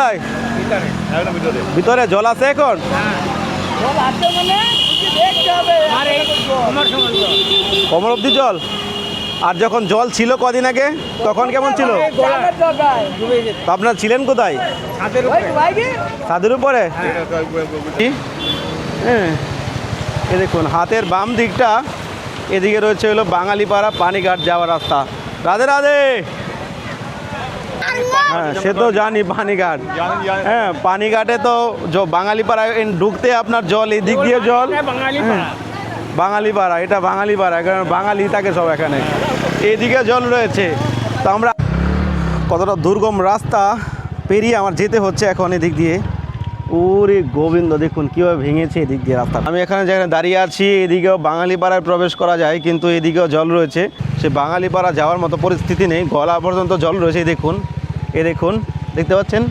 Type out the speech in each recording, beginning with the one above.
কোথায়? ভিতরে জল আছে এখন? কমর অব্দি জল? আর যখন জল ছিল কদিন আগে, তখন কেমন ছিল? আপনার ছিলেন কোথায়? ছাদের উপরে? হ্যাঁ। এ দেখুন, হাতের বাম দিকটা, এদিকে রয়েছে হলো বাঙালিপাড়া পানিঘাট যাওয়ার রাস্তা। রাধে রাধে! হ্যাঁ সে তো জানি পানিঘাট। হ্যাঁ পানিঘাটে তো বাঙালিপাড়ায় এন- ঢুকতে আপনার জল এই দিক দিয়ে জল? হ্যাঁ, বাঙালিপাড়া। এটা বাঙালিপাড়া কারণ বাঙালি থাকে সব এখানে। এদিকে জল রয়েছে। তো আমরা কতটা দুর্গম রাস্তা পেরিয়ে আমার যেতে হচ্ছে এখন এদিক দিয়ে। ওরে গোবিন্দ দেখুন কীভাবে ভেঙেছে এদিক দিয়ে রাস্তা আমি এখানে যেখানে দাঁড়িয়ে আছি এদিকেও বাঙালিপাড়ায় প্রবেশ করা যায় কিন্তু এদিকেও জল রয়েছে। সে বাঙালিপাড়া যাওয়ার মতো পরিস্থিতি নেই গলা পর্যন্ত জল রয়েছে দেখুন। এ দেখুন, দেখতে পাচ্ছেন?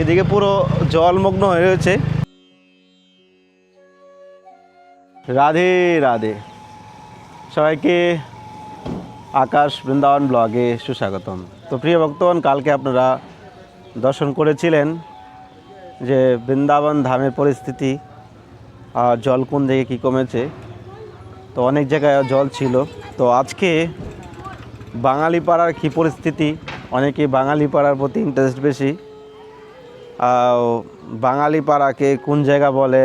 এদিকে পুরো জলমগ্ন হয়ে রয়েছে। রাধে রাধে। সবাইকে আকাশ বৃন্দাবন ব্লগে সুস্বাগতম। তো প্রিয় ভক্তগণ, কালকে আপনারা দর্শন করেছিলেন যে বৃন্দাবন ধামের পরিস্থিতি আর জল কোন দিকে কী কমেছে। তো অনেক জায়গায় জল ছিল। তো আজকে বাঙালি পাড়ার কী পরিস্থিতি অনেকে বাঙালি পাড়ার প্রতি ইন্টারেস্ট বেশি। বাঙালি পাড়াকে কোন জায়গা বলে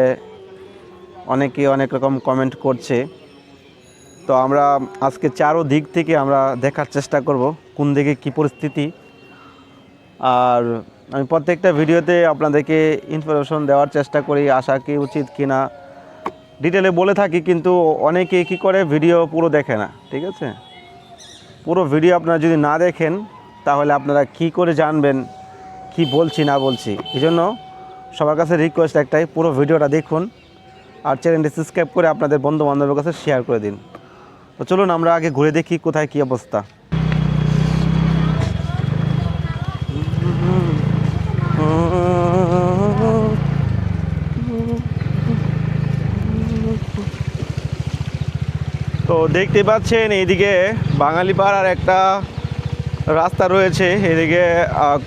অনেকে অনেক রকম কমেন্ট করছে। তো আমরা আজকে চারো দিক থেকে আমরা দেখার চেষ্টা করব কোন দিকে কী পরিস্থিতি। আর আমি প্রত্যেকটা ভিডিওতে আপনাদেরকে ইনফরমেশন দেওয়ার চেষ্টা করি, আশা কি উচিত কি না ডিটেলে বলে থাকি, কিন্তু অনেকে কি করে ভিডিও পুরো দেখে না, ঠিক আছে? পুরো ভিডিও আপনারা যদি না দেখেন তাহলে আপনারা কি করে জানবেন, কি বলছি না বলছি? এই জন্য সবার কাছে রিকোয়েস্ট একটাই, পুরো ভিডিওটা দেখুন আর চ্যানেলটি সাবস্ক্রাইব করে আপনাদের বন্ধু বান্ধবের কাছে শেয়ার করে দিন। তো চলুন আমরা আগে ঘুরে দেখি কোথায় কী অবস্থা। তো দেখতে পাচ্ছেন, এইদিকে বাঙালি পাড়ার একটা রাস্তা রয়েছে, এদিকে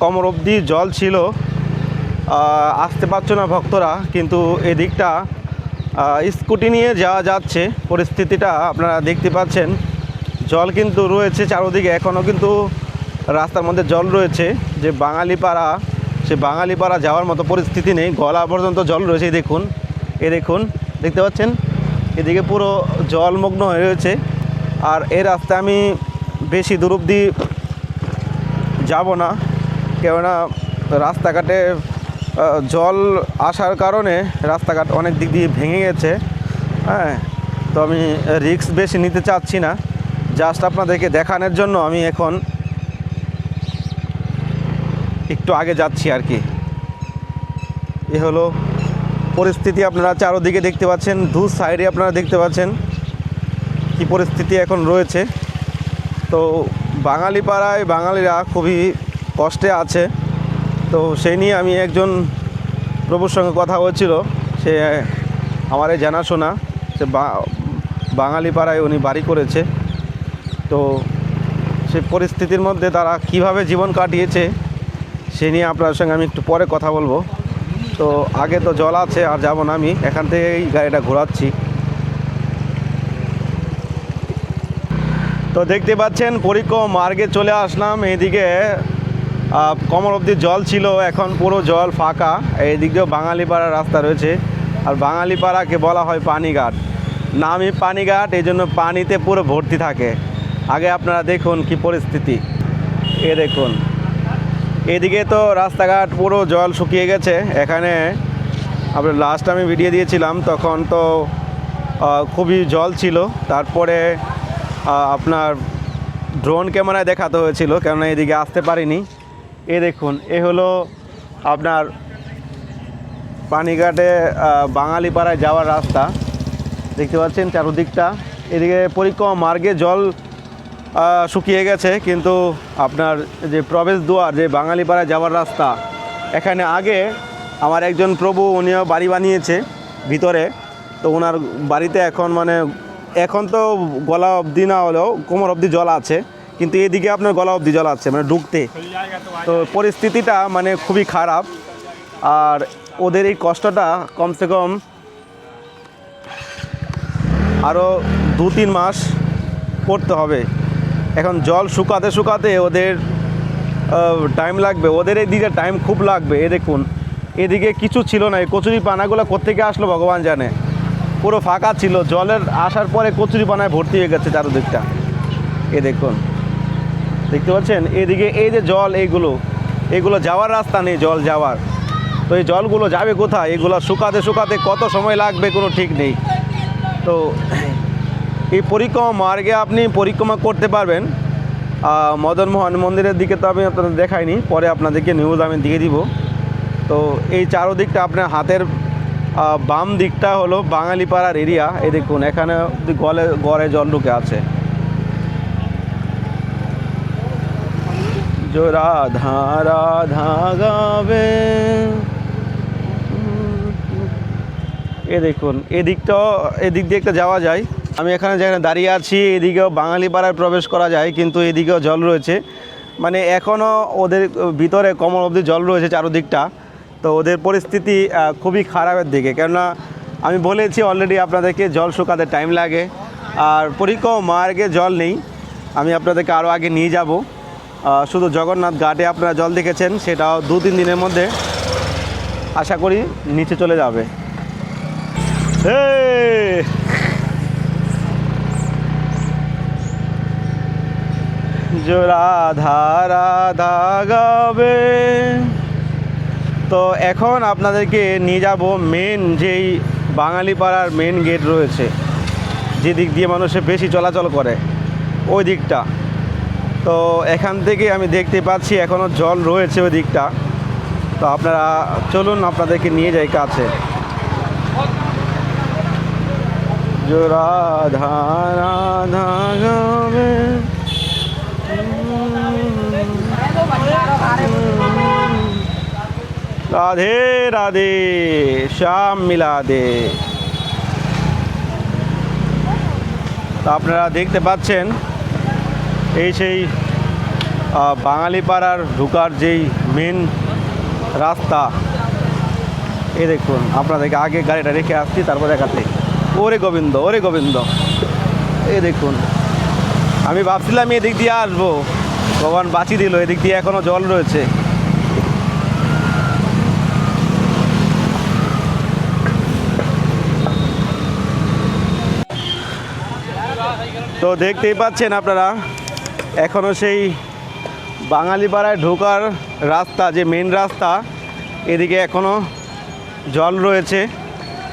কোমর অবধি জল ছিল। আসতে পারছ না ভক্তরা, কিন্তু এদিকটা স্কুটি নিয়ে যাওয়া যাচ্ছে। পরিস্থিতিটা আপনারা দেখতে পাচ্ছেন। জল কিন্তু রয়েছে চারোদিকে এখনও কিন্তু রাস্তার মধ্যে জল রয়েছে। যে বাঙালি পাড়া সে বাঙালি পাড়া যাওয়ার মতো পরিস্থিতি নেই। গলা পর্যন্ত জল রয়েছে, দেখুন, এ দেখুন, দেখতে পাচ্ছেন? এদিকে পুরো জলমগ্ন হয়ে রয়েছে। আর এই রাস্তায় আমি বেশি দূর অব্দি যাব না। কেননা রাস্তাঘাটে জল আসার কারণে রাস্তাঘাট অনেক দিক দিয়ে ভেঙে গেছে। হ্যাঁ তো আমি রিস্ক বেশি নিতে চাচ্ছি না। জাস্ট আপনাদেরকে দেখানোর জন্য আমি এখন একটু আগে যাচ্ছি আর কি। এ হলো পরিস্থিতি আপনারা চারোদিকে দেখতে পাচ্ছেন, দু সাইডে আপনারা দেখতে পাচ্ছেন কি পরিস্থিতি এখন রয়েছে। তো বাঙালি পাড়ায় বাঙালিরা খুবই কষ্টে আছে। তো সেই নিয়ে আমি একজন প্রভুর সঙ্গে কথা হচ্ছিল সে আমার এই জানাশোনা, সে বাঙালি পাড়ায় উনি বাড়ি করেছে। তো সেই পরিস্থিতির মধ্যে তারা কীভাবে জীবন কাটিয়েছে, সে নিয়ে আপনার সঙ্গে আমি একটু পরে কথা বলব। তো আগে তো জল আছে, আর যাব না আমি। এখান থেকেই গাড়িটা ঘোরাচ্ছি। তো দেখতে পাচ্ছেন, পরিক্রম, মার্গে চলে আসলাম। এইদিকে কোমর অবধি জল ছিল, এখন পুরো জল ফাঁকা। এইদিক দিয়েও বাঙালিপাড়ার রাস্তা রয়েছে। আর বাঙালিপাড়াকে বলা হয় পানিঘাট। নামই পানিঘাট এই জন্য পানিতে পুরো ভর্তি থাকে। আগে আপনারা দেখুন কি পরিস্থিতি। এ দেখুন। এদিকে তো রাস্তাঘাট পুরো জল শুকিয়ে গেছে। এখানে আপনার লাস্ট আমি ভিডিও দিয়েছিলাম, তখন তো খুবই জল ছিল। তারপরে আপনার ড্রোন ক্যামেরায় দেখাতে হয়েছিল, কেননা এদিকে আসতে পারিনি। এ দেখুন, এ হলো আপনার পানিঘাটে বাঙালিপাড়ায় যাওয়ার রাস্তা। দেখতে পাচ্ছেন চারদিকটা। এদিকে পরিক্রমা মার্গে জল শুকিয়ে গেছে, কিন্তু আপনার যে প্রবেশ দুয়ার যে বাঙালিপাড়ায় যাওয়ার রাস্তা, এখানে আগে আমার একজন প্রভু, উনিও বাড়ি বানিয়েছে ভিতরে। তো ওনার বাড়িতে এখন মানে এখন তো গলা অবধি না হলেও কোমর অবধি জল আছে, কিন্তু এদিকে আপনার গলা অবধি জল আছে মানে ঢুকতে। তো পরিস্থিতিটা মানে খুবই খারাপ। আর ওদের এই কষ্টটা কমসে কম আরও দু তিন মাস করতে হবে। এখন জল শুকাতে শুকাতে ওদের টাইম লাগবে। ওদের এদিকে টাইম খুব লাগবে, এ দেখুন। এদিকে কিছু ছিল না, এই কচুরি পানাগুলো কোত্থেকে আসলো ভগবান জানে। পুরো ফাঁকা ছিল। জলের আসার পরে কচুরি পানায় ভর্তি হয়ে গেছে চারদিকটা। এ দেখুন। দেখতে পাচ্ছেন? এদিকে এই যে জল এইগুলো, এগুলো যাওয়ার রাস্তা নেই জল যাওয়ার। তো এই জলগুলো যাবে কোথায়? এগুলো শুকাতে শুকাতে কত সময় লাগবে কোনো ঠিক নেই। তো এই পরিক্রমা মার্গে আপনি পরিক্রমা করতে পারবেন। মদনমোহন মন্দিরের দিকে তো আমি আপনাদের দেখাইনি। পরে আপনাদেরকে নিউজ আমি দিয়ে দিব। তো এই চারোদিকটা আপনার হাতের বাম দিকটা হলো বাঙালিপাড়ার এরিয়া এই দেখুন এখানে গলে গড়ে জল ঢুকে আছে जो राधा राधा গাবে এ দেখুন এদিকটাও এদিক দিয়ে একটা যাওয়া যায় আমি এখানে যেখানে দাঁড়িয়ে আছি এদিকেও বাঙালি পাড়ায় প্রবেশ করা যায় কিন্তু এদিকেও জল রয়েছে মানে এখনও ওদের ভিতরে কমর অবধি জল রয়েছে চারদিকটা তো ওদের পরিস্থিতি খুবই খারাপের দিকে। কেননা আমি বলেছি অলরেডি আপনাদেরকে, জল শুকাতে টাইম লাগে। আর পরিক্রমা মার্গে জল নেই। আমি আপনাদেরকে আরও আগে নিয়ে যাব। শুধু জগন্নাথ ঘাটে আপনারা জল দেখেছেন, সেটাও দু তিন দিনের মধ্যে। আশা করি নিচে চলে যাবে! जो রাধা রাধা গাবে। তো এখন আপনাদেরকে নিয়ে যাব মেন যেই বাঙালি পাড়ার মেন গেট রয়েছে, যে দিক দিয়ে মানুষে বেশি চলাচল করে, ওই দিকটা। তো এখান থেকে আমি দেখতে পাচ্ছি এখনও জল রয়েছে ওই দিকটা। তো আপনারা চলুন আপনাদেরকে নিয়ে যাই কাছে। জোড়া ধারা রাধে রাধে, শ্যাম মিলা দে তো আপনারা দেখতে পাচ্ছেন, এই সেই বাঙালি পাড়ার ঢুকার যেই মেন রাস্তা। এ দেখুন, আপনাদেরকে আগে গাড়িটা রেখে আসছি, তারপর দেখাতে ওরে গোবিন্দ ওরে গোবিন্দ। এই দেখুন, আমি ভাবছিলাম এদিক দিয়ে আসব। ভগবান বাঁচিয়ে দিল, এদিক দিয়ে এখনও জল রয়েছে। তো দেখতেই পাচ্ছেন আপনারা এখনও সেই বাঙালি পাড়ায় ঢোকার রাস্তা, যে মেন রাস্তা, এদিকে এখনও জল রয়েছে,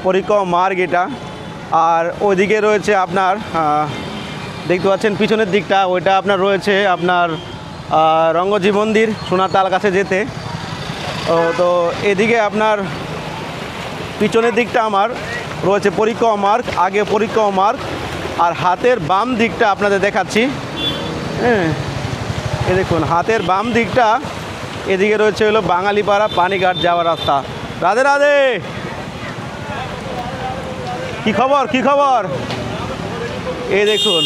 পরিক্রমা মার্গ এটা। আর ওইদিকে রয়েছে আপনার দেখতে পাচ্ছেন পিছনের দিকটা, ওইটা আপনার রয়েছে আপনার রঙ্গজি মন্দির সোনাতাল কাছে যেতে। তো এদিকে আপনার পিছনের দিকটা আমার, রয়েছে পরিক্রমা মার্গ, আগে পরিক্রমা মার্গ আর হাতের বাম দিকটা আপনাদের দেখাচ্ছি। হ্যাঁ এ দেখুন, হাতের বাম দিকটা, এদিকে রয়েছে হলো বাঙালিপাড়া পানিঘাট যাওয়ার রাস্তা। রাধে রাধে! কি খবর কি খবর? এ দেখুন,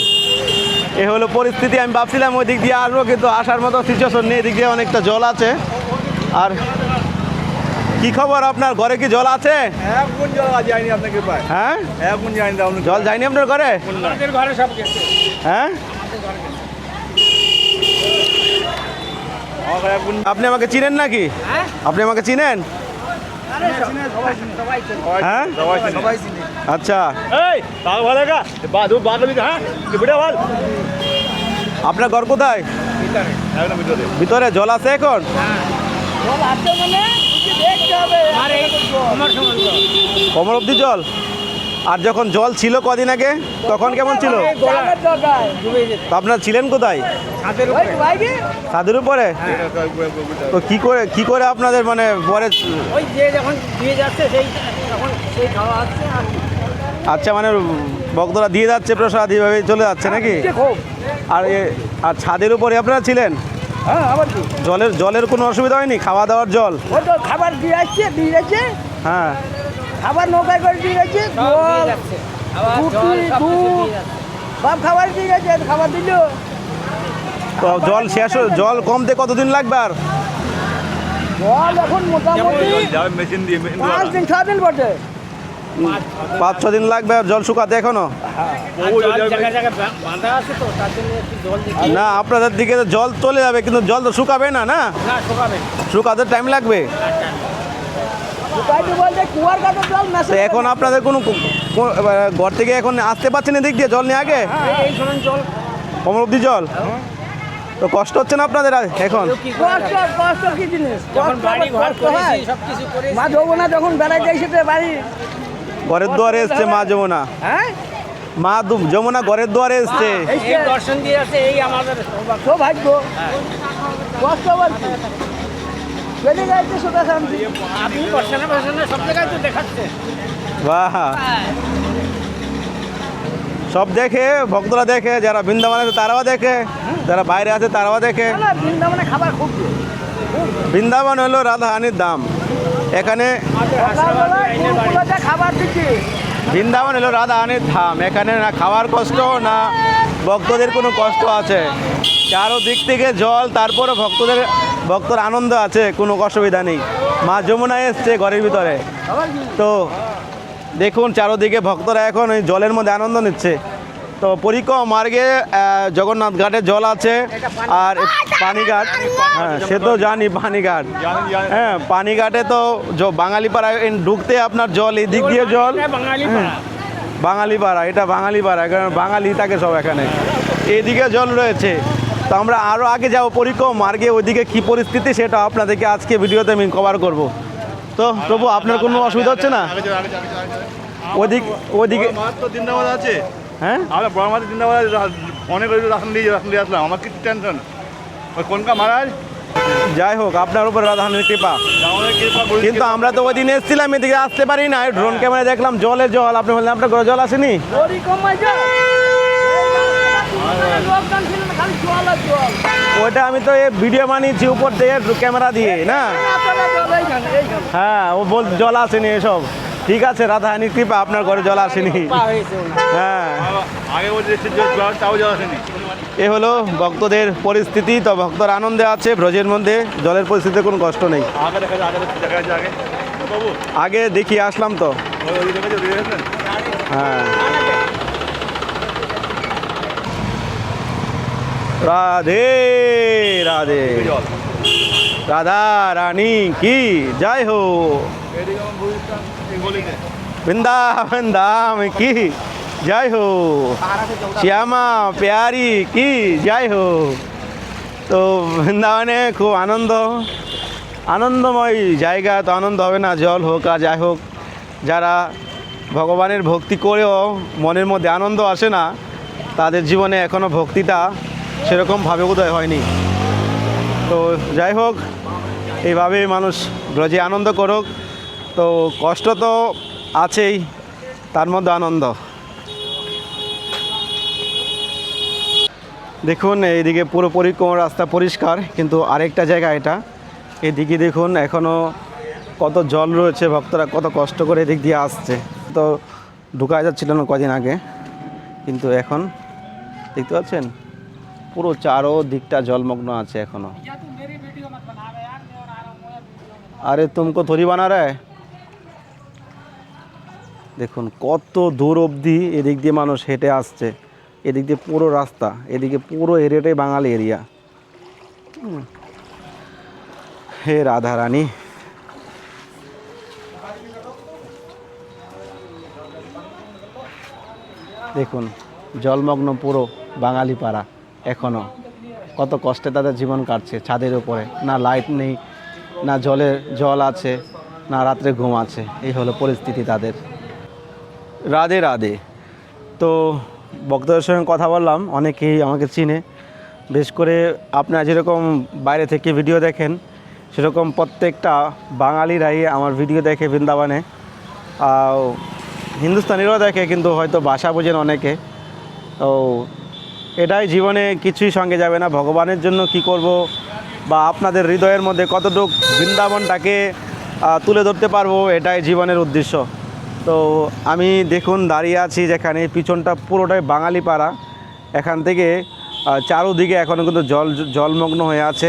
এ হলো পরিস্থিতি, আমি ভাবছিলাম ওই দিক দিয়ে আসব, কিন্তু আসার মতো সিচুয়েশন নেই, এদিক দিয়ে অনেকটা জল আছে। আর কি খবর আপনার? ঘরে কি জল আছে? জল যায়নি আপনাকে পায়। হ্যাঁ? যায়নি জল যায়নি আপনার ঘরে? ঘরে সব গেছে। হ্যাঁ? গুণ আপনি আমাকে চিনেন নাকি? আপনি আমাকে চিনেন? হ্যাঁ? আচ্ছা। হ্যাঁ? আপনার ঘর কোথায়? ভিতরে। একদম ভিতরে। ভিতরে জল আছে এখন? কমর অব্দি জল। আর যখন জল ছিল কদিন আগে তখন কেমন ছিল? আপনার ছিলেন কোথায়? ছাদের উপরে। তো কি করে কি করে আপনাদের মানে পরে আচ্ছা মানে ভক্তরা দিয়ে যাচ্ছে প্রসাদ এইভাবে চলে যাচ্ছে নাকি? আর আর ছাদের উপরে আপনারা ছিলেন? হ্যাঁ আবার কি? জলের জলের কোনো অসুবিধা হয়নি? খাওয়া দাওয়ার জল? ওই তো খাবার দিয়ে যাচ্ছে দিয়ে যাচ্ছে হ্যাঁ। খাবার নৌকায় করে দিয়ে যাচ্ছে। জল রুটি দুধ সব খাবার দিয়ে যাচ্ছে খাবার দিল। তো জল শেষ জল কমতে কতদিন লাগবে আর? জল এখন মোটামুটি মেশিন দিয়ে পাঁচ দিন ছ দিন বটে। পাঁচ ছ দিন লাগবে আর জল শুকাতে এখনও? দিচ্ছি না আপনাদের দিকে তো জল চলে যাবে কিন্তু জল তো শুকাবে না না? না শুকাতে টাইম লাগবে? এখন আপনাদের কোনো ঘর থেকে এখন আসতে পারছেন এদিক দিয়ে জল নিয়ে আগে? এই শোনেন জল। অব্দি জল? তো কষ্ট হচ্ছে না আপনাদের আর এখন? কষ্ট কষ্ট কি জিনিস? যখন বাড়ি ঘর করেছি সব কিছু করেছি। মা যখন বেড়াইতে এসেছে বাড়ি ঘরের দুয়ারে এসছে মা যমুনা। হ্যাঁ? মা দু- যমুনা ঘরের দুয়ারে এসছে। দর্শন দিয়ে আছে এই আমাদের সৌভাগ্য। সৌভাগ্য কষ্ট বলছি। চলে শান্তি। আপনি সব জায়গায় তো দেখাচ্ছে। বাহ। সব দেখে ভক্তরা দেখে যারা বৃন্দাবনে আছে তারাও দেখে যারা বাইরে আছে তারাও দেখে। বৃন্দাবনে খাবার খুব বৃন্দাবন হলো রাধাহানির দাম এখানে বৃন্দাবন হলো রাধাহানির ধাম। এখানে না খাওয়ার কষ্ট, না ভক্তদের কোনো কষ্ট আছে। চারো দিক থেকে জল তারপরে ভক্তদের, ভক্তর আনন্দ আছে, কোনো অসুবিধা নেই। মা যমুনা এসছে ঘরের ভিতরে। তো দেখুন চারোদিকে ভক্তরা এখন ওই জলের মধ্যে আনন্দ নিচ্ছে। তো পরিক্রম মার্গে জগন্নাথ ঘাটে জল আছে আর পানিঘাট। হ্যাঁ সে তো জানি পানিঘাট। হ্যাঁ পানিঘাটে তো জ- বাঙালি পাড়ায় এই ঢুকতে আপনার জল এই দিক দিয়ে জল। এটা বাঙালি পাড়া। এটা বাঙালি পাড়া কারণ বাঙালি থাকে সব এখানে। এদিকে জল রয়েছে। তো আমরা আরও আগে যাব পরিক্রম মার্গে ওইদিকে কী পরিস্থিতি সেটা আপনাদেরকে আজকে ভিডিওতে আমি কভার করব। তো প্রভু আপনার কোনো অসুবিধা হচ্ছে না। ওদিক ওদিকে আছে। হ্যাঁ? আমরা বড় মাছ জিন্দাবাদ অনেক রাশন দিয়ে রাশন দিয়ে আসলাম। আমার কিছু টেনশন? ওই কোনকা মহারাজ? যাই হোক আপনার উপর রাধাহানের কৃপা। কিন্তু আমরা তো ওই দিন এসেছিলাম এদিকে আসতে পারি না ড্রোন ক্যামেরা দেখলাম জলের জল। আপনি বললেন আপনার ঘরে জল আসেনি? জল। জল। ওইটা আমি তো এই ভিডিও বানিয়েছি উপর থেকে ক্যামেরা দিয়ে না? জল এইখানে। হ্যাঁ ও বল জল আসেনি এসব। ঠিক আছে রাধা রাধাহানির কৃপা আপনার ঘরে জল আসেনি। হ্যাঁ। এ হলো ভক্তদের পরিস্থিতি তো ভক্তর আনন্দে আছে ব্রজের মধ্যে জলের পরিস্থিতিতে কোনো কষ্ট নেই। আগে দেখা আসলাম তো। হ্যাঁ। রাধে রাধে। জল। রাধা রানী কি? জয় হো। বৃন্দাবন ধাম কি? জয় হো। শ্যামা প্যারি কি? জয় হো। তো বৃন্দাবনে খুব আনন্দ, আনন্দময় জায়গা, তো আনন্দ হবে না, জল হোক আর যাই হোক, যারা ভগবানের ভক্তি করেও মনের মধ্যে আনন্দ আসে না, তাদের জীবনে এখনও ভক্তিটা সেরকমভাবে উদয় হয়নি। তো যাই হোক, এইভাবেই মানুষ রোজে আনন্দ করুক। তো কষ্ট তো আছেই, তার মধ্যে আনন্দ। দেখুন, এইদিকে পুরো পরিক্রমা রাস্তা পরিষ্কার, কিন্তু আরেকটা জায়গা এটা। এদিকে দেখুন এখনও কত জল রয়েছে, ভক্তরা কত কষ্ট করে এদিক দিয়ে আসছে। তো ঢুকা যাচ্ছিল না কদিন আগে, কিন্তু এখন দেখতে পাচ্ছেন? পুরো চারো দিকটা জলমগ্ন আছে এখনও। আরে তুমকো থরি বানা রে দেখুন, কত দূর অবধি এদিক দিয়ে মানুষ হেঁটে আসছে। এদিক দিয়ে পুরো রাস্তা, এদিকে পুরো এরিয়াটাই বাঙালি এরিয়া। হে রাধা রানী দেখুন, জলমগ্ন পুরো বাঙালি পাড়া এখনও কত কষ্টে তাদের জীবন কাটছে ছাদের উপরে। না লাইট নেই না জলের জল আছে, না রাত্রে ঘুম আছে। এই হলো পরিস্থিতি তাদের। রাধে রাধে। তো বক্তাদের সঙ্গে কথা বললাম, অনেকেই আমাকে চিনে। বেশ করে আপনারা যেরকম বাইরে থেকে ভিডিও দেখেন, সেরকম প্রত্যেকটা বাঙালিরাই আমার ভিডিও দেখে বৃন্দাবনে। হিন্দুস্তানিরাও দেখে, কিন্তু হয়তো ভাষা বোঝেন অনেকে। তো এটাই জীবনে কিছুই সঙ্গে যাবে না। ভগবানের জন্য কি করব? বা আপনাদের হৃদয়ের মধ্যে কতটুকু বৃন্দাবনটাকে তুলে ধরতে পারব, এটাই জীবনের উদ্দেশ্য। তো আমি দেখুন, দাঁড়িয়ে আছি যেখানে, পিছনটা পুরোটাই বাঙালি পাড়া এখান থেকে চারোদিকে এখনও কিন্তু জল, জলমগ্ন হয়ে আছে।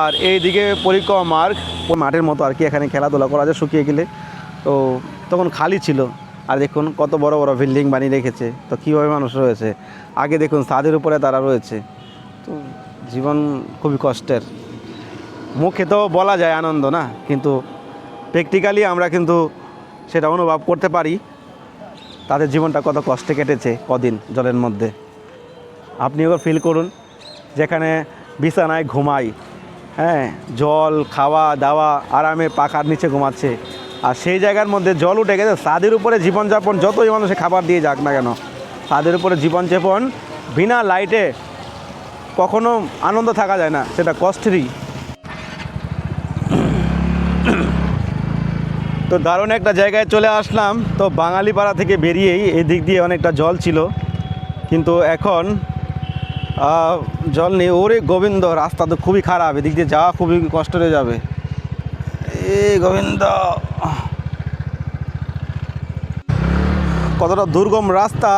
আর এইদিকে পরিক্রমা মার্গ, মাঠের মতো আর কি এখানে খেলাধুলা করা যায় শুকিয়ে গেলে। তো তখন খালি ছিল। আর দেখুন কত বড় বড় বিল্ডিং বানিয়ে রেখেছে। তো কীভাবে মানুষ রয়েছে? আগে দেখুন, ছাদের উপরে তারা রয়েছে। তো জীবন খুবই কষ্টের। মুখে তো বলা যায় আনন্দ না, কিন্তু প্র্যাকটিক্যালি আমরা কিন্তু সেটা অনুভব করতে পারি। তাদের জীবনটা কত কষ্টে কেটেছে কদিন জলের মধ্যে। আপনিও ফিল করুন, যেখানে বিছানায় ঘুমাই হ্যাঁ জল খাওয়া দাওয়া আরামে পাখার নিচে ঘুমাচ্ছে। আর সেই জায়গার মধ্যে জল উঠে গেছে। ছাদের উপরে জীবনযাপন, যতই মানুষে খাবার দিয়ে যাক না কেন ছাদের উপরে জীবনযাপন বিনা লাইটে কখনো আনন্দ থাকা যায় না, সেটা কষ্টেরই তো দারুণ একটা জায়গায় চলে আসলাম। তো বাঙালি পাড়া থেকে বেরিয়েই এদিক দিয়ে অনেকটা জল ছিল। কিন্তু এখন জল নেই। ওরে গোবিন্দ, রাস্তা তো খুবই খারাপ। এদিক দিয়ে যাওয়া খুবই কষ্ট হয়ে যাবে। এ গোবিন্দ! কতটা দুর্গম রাস্তা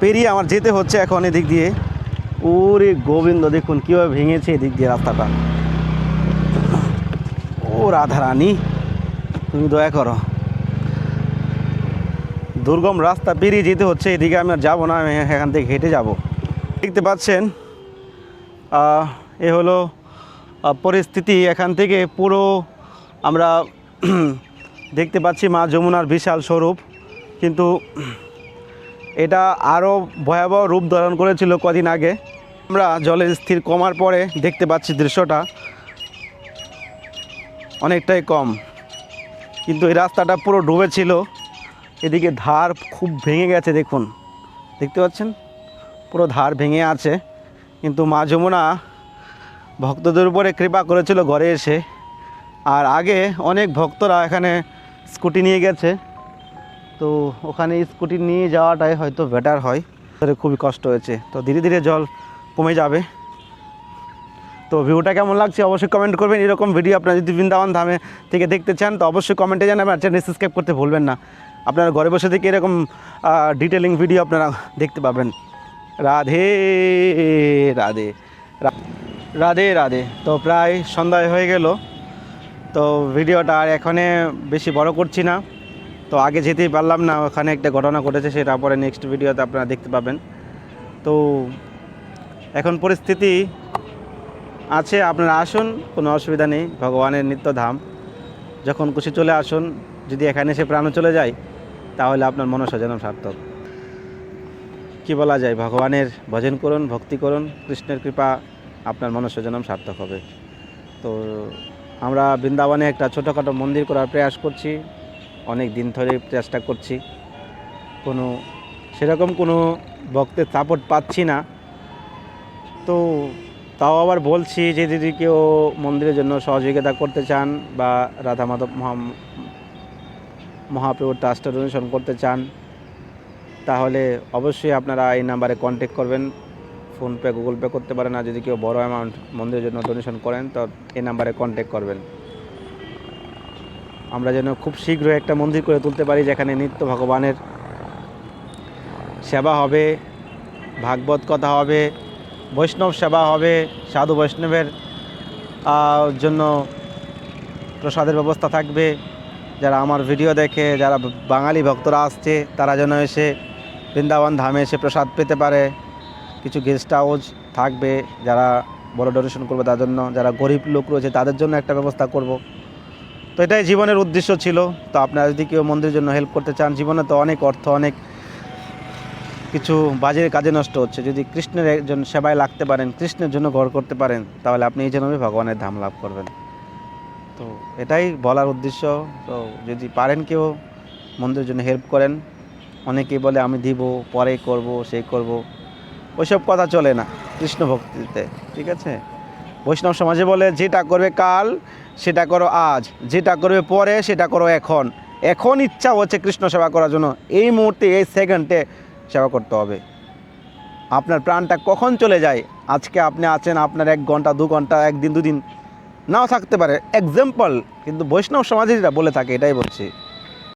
পেরিয়ে আমার যেতে হচ্ছে এখন এদিক দিয়ে। ওরে গোবিন্দ, দেখুন কীভাবে ভেঙেছে এদিক দিয়ে রাস্তাটা। ও রাধারানী, তুমি দয়া করো। দুর্গম রাস্তা পেরিয়ে যেতে হচ্ছে, এদিকে আমি আর যাব না, আমি এখান থেকে হেঁটে যাব। দেখতে পাচ্ছেন এ হলো পরিস্থিতি। এখান থেকে পুরো আমরা দেখতে পাচ্ছি মা যমুনার বিশাল স্বরূপ। কিন্তু এটা আরও ভয়াবহ রূপ ধারণ করেছিল কদিন আগে। আমরা জলের স্থির কমার পরে দেখতে পাচ্ছি দৃশ্যটা অনেকটাই কম। কিন্তু এই রাস্তাটা পুরো ডুবেছিল এদিকে ধার খুব ভেঙে গেছে, দেখুন। দেখতে পাচ্ছেন? পুরো ধার ভেঙে আছে। কিন্তু মা যমুনা ভক্তদের উপরে কৃপা করেছিল ঘরে এসে। আর আগে অনেক ভক্তরা এখানে স্কুটি নিয়ে গেছে। তো ওখানে স্কুটি নিয়ে যাওয়াটাই হয়তো বেটার হয়। খুবই কষ্ট হয়েছে। তো ধীরে ধীরে জল কমে যাবে। তো ভিউটা কেমন লাগছে অবশ্যই কমেন্ট করবেন। এরকম ভিডিও আপনারা যদি বৃন্দাবন ধামে থেকে দেখতে চান, তো অবশ্যই কমেন্টে জানাবেন। আর চ্যানেল সাবস্ক্রাইব করতে ভুলবেন না। আপনারা ঘরে বসে থেকে এরকম ডিটেলিং ভিডিও আপনারা দেখতে পাবেন। রাধে রাধে। রাধে রাধে। তো প্রায় সন্ধ্যায় হয়ে গেল। তো ভিডিওটা আর এখানে বেশি বড় করছি না। তো আগে যেতেই পারলাম না, ওখানে একটা ঘটনা ঘটেছে, সেটা পরে নেক্সট ভিডিওতে আপনারা দেখতে পাবেন। তো এখন পরিস্থিতি আছে, আপনারা আসুন, কোনো অসুবিধা নেই, ভগবানের নিত্যধাম। যখন খুশি চলে আসুন, যদি এখানে এসে প্রাণও চলে যায়, তাহলে আপনার মনসা যেন সার্থক। কি বলা যায়, ভগবানের ভজন করুন, ভক্তি করুন, কৃষ্ণের কৃপা আপনার মনসা যেন সার্থক হবে। তো আমরা বৃন্দাবনে একটা ছোটোখাটো মন্দির করার প্রয়াস করছি। অনেক দিন ধরে চেষ্টা করছি। কোনো সেরকম কোনো ভক্তের সাপোর্ট পাচ্ছি না। তো তাও আবার বলছি যে যদি কেউ মন্দিরের জন্য সহযোগিতা করতে চান বা রাধা মাধব মহা মহাপ্রভুর ট্রাস্টে ডোনেশন করতে চান, তাহলে অবশ্যই আপনারা এই নাম্বারে কন্ট্যাক্ট করবেন। ফোনপে গুগল পে করতে পারেন। আর যদি কেউ বড় অ্যামাউন্ট মন্দিরের জন্য ডোনেশন করেন, তো এই নাম্বারে কন্ট্যাক্ট করবেন। আমরা যেন খুব শীঘ্রই একটা মন্দির করে তুলতে পারি যেখানে নিত্য ভগবানের সেবা হবে, ভাগবত কথা হবে, বৈষ্ণব সেবা হবে, সাধু বৈষ্ণবের জন্য প্রসাদের ব্যবস্থা থাকবে। যারা আমার ভিডিও দেখে, যারা বাঙালি ভক্তরা আসছে, তারা যেন এসে বৃন্দাবন ধামে এসে প্রসাদ পেতে পারে। কিছু গেস্ট হাউস থাকবে, যারা বড় ডোনেশন করবে তার জন্য। যারা গরিব লোক রয়েছে, তাদের জন্য একটা ব্যবস্থা করব। তো এটাই জীবনের উদ্দেশ্য ছিল। তো আপনারা যদি কেউ মন্দিরের জন্য হেল্প করতে চান, জীবনে তো অনেক অর্থ, অনেক কিছু বাজের কাজে নষ্ট হচ্ছে। যদি কৃষ্ণের একজন সেবায় লাগতে পারেন, কৃষ্ণের জন্য ঘর করতে পারেন, তাহলে আপনি এই জন্যই ভগবানের ধাম লাভ করবেন। তো এটাই বলার উদ্দেশ্য। তো যদি পারেন কেউ মন্দিরের জন্য হেল্প করেন, অনেকেই বলে, আমি দিব, পরে করব সেই করব। ওইসব কথা চলে না কৃষ্ণ ভক্তিতে, ঠিক আছে? বৈষ্ণব সমাজে বলে, যেটা করবে কাল, সেটা করো আজ। যেটা করবে পরে, সেটা করো এখন। এখন ইচ্ছা হচ্ছে কৃষ্ণ সেবা করার জন্য। এই মুহূর্তে, এই সেকেন্ডে সেবা করতে হবে। আপনার প্রাণটা কখন চলে যায়? আজকে আপনি আছেন, আপনার এক ঘণ্টা, দু ঘণ্টা, একদিন, দুদিন। নাও থাকতে পারে। এক্সাম্পল কিন্তু বৈষ্ণব সমাজে যেটা বলে থাকে, এটাই বলছি।